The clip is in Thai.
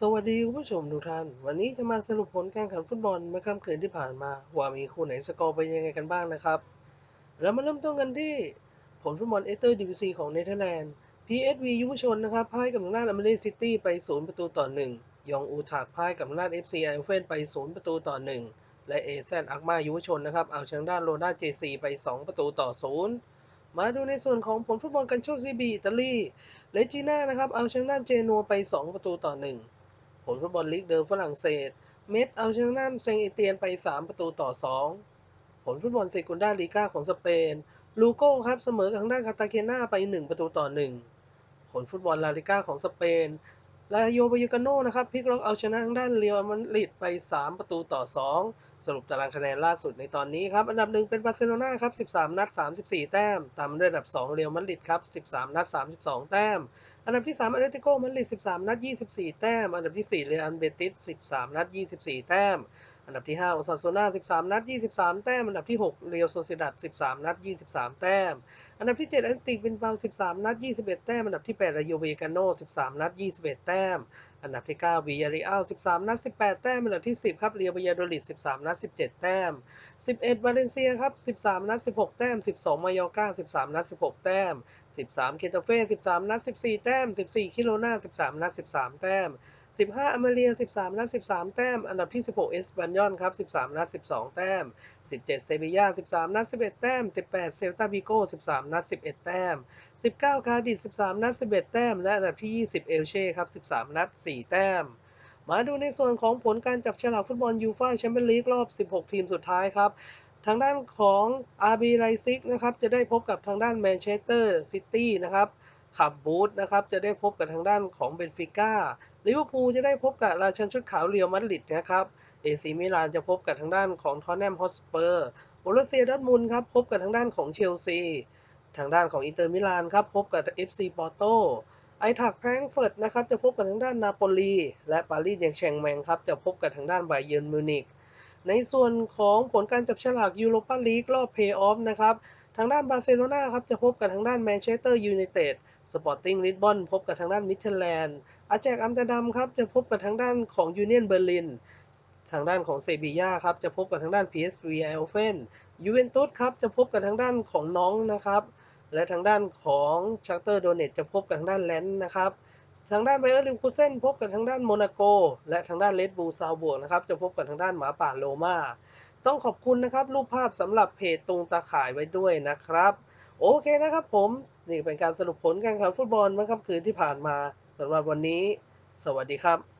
สวัสดีคุณผู้ชมทุกท่าน วันนี้จะมาสรุปผลการแข่งฟุตบอลเมื่อค่ำคืนที่ผ่านมา ว่ามีคู่ไหนสกอร์เป็นยังไงกันบ้างนะครับ เรามาเริ่มต้นกันที่ผลฟุตบอลเอเตอร์ดิวิซีของเนเธอร์แลนด์ PSV ยุวชนนะครับพ่ายกับทาดอเมริซิตี้ไป 0 ประตูต่อ 1 ยองอูทากพ่ายกับทาด FC ไอเฟนไป 0 ประตูต่อ 1 และเอแซนอักมายุวชนนะครับเอาชนะด้านโรด้าเจซีไป 2 ประตูต่อ 0มาดูในส่วนของผลฟุตบอลกันโชซีบีอิตาลีเลจิน่านะครับเอาชนะด้านเจนัวไป 2 ประตูต่อ 1 ผลฟุตบอลลีกเดิมฝรั่งเศส เมดเอาชนะเซงเอเตียนไป 3 ประตูต่อ 2 ผลฟุตบอลเซกุนดาลีกาของสเปน ลูโก้ครับเสมอกับทางด้านคาตาเคนาไป 1 ประตูต่อ 1 ผลฟุตบอลลาลิกาของสเปนลาโยบายกาโนนะครับพลิกล็อกเอาชนะทางด้านเรียวมันลิดไป 3 ประตูต่อ 2 สรุปตารางคะแนนล่าสุดในตอนนี้ครับ อันดับหนึ่งเป็นบาร์เซโลนาครับ 13 นัด 34 แต้ม ตามมาด้วยอันดับ 2 เรียวมันลิดครับ 13 นัด 32 แต้ม อันดับที่ 3อาเตติโกมันลิด 13 นัด 24 แต้ม อันดับที่ 4 เรอัลเบติส 13 นัด 24 แต้ม อันดับที่ 5 โอซาโซนา13 นัด 23 แต้ม อันดับที่ 6 เรียวโซซิดัด13 นัด 23 แต้ม อันดับที่ 7 แอนติกเป็นเบา13 นัด 21 แต้ม อันดับที่ 8 รายโยเวกาโน13 นัด 21 แต้ม อันดับที่ 9 วิยาริอัล13 นัด 18 แต้ม อันดับที่ 10 ครับ เรียวบายาโดลิด13 นัด 17 แต้ม 11 วาเลนเซียครับ 13 นัด 16 แต้ม 12 มายอร์กา13 นัด 16 แต้ม 13 เคตาเฟ่ 13 นัด 14 แต้ม 14 คิโลนา 13 นัด 13 แต้ม 15อเมเรีย 13 นัด 13 แต้ม อันดับที่ 16 เอสปันยอนครับ 13 นัด 12 แต้ม 17 เซบียา 13 นัด 11 แต้ม 18 เซลตาบิโก้ 13 นัด 11 แต้ม 19 คาร์ดิส13 นัด 11 แต้ม และอันดับที่ 20 เอลเช่ครับ 13 นัด 4 แต้ม มาดูในส่วนของผลการจับฉลากฟุตบอลยูฟ่าแชมเปี้ยนลีกรอบ 16 ทีมสุดท้ายครับทางด้านของ RB ไลซิกนะครับจะได้พบกับทางด้านแมนเชสเตอร์ซิตี้นะครับ ขับบูธนะครับจะได้พบกับทางด้านของเบนฟิก้าลิเวอร์พูลจะได้พบกับราชันชุดขาวเรียวมาดริดนะครับเอซีมิลานจะพบกับทางด้านของทอนแนมฮอสเปอร์โบรเซียดอทมุนครับพบกับทางด้านของเชลซีทางด้านของอินเตอร์มิลานครับพบกับ FC ปอร์โตไอถักแฟรงเฟิร์ตนะครับจะพบกับทางด้านนาโปลีและปารีสแยงแชงแมงครับจะพบกับทางด้านไบเยนมิวนิกในส่วนของผลการจับฉลากยูโรปาลีกรอบเพย์ออฟนะครับ ทางด้านบาร์เซโลนาครับจะพบกับทางด้านแมนเชสเตอร์ยูไนเต็ดสปอร์ติ้งลิสบอนพบกับทางด้านมิเทลแลนด์อาแจกอัมสเตอร์ดัมครับจะพบกับทางด้านของยูเนียนเบอร์ลินทางด้านของเซบียาครับจะพบกับทางด้าน PSV ไอโอเฟนยูเวนตุสครับจะพบกับทางด้านของน้องนะครับ และทางด้านของชักเตอร์โดเนตจะพบกับทางด้านแลนด์นะครับทางด้านไบเออร์ลิมคูเซนพบกับทางด้านโมนาโก และทางด้านเลดบูซาวบวกนะครับจะพบกับทางด้านหมาป่าโลมา ต้องขอบคุณนะครับรูปภาพสำหรับเพจตรงตาข่ายไว้ด้วยนะครับ โอเคนะครับผม นี่เป็นการสรุปผลการแข่งขันฟุตบอลเมื่อค่ำคืนที่ผ่านมาสำหรับวันนี้ สวัสดีครับ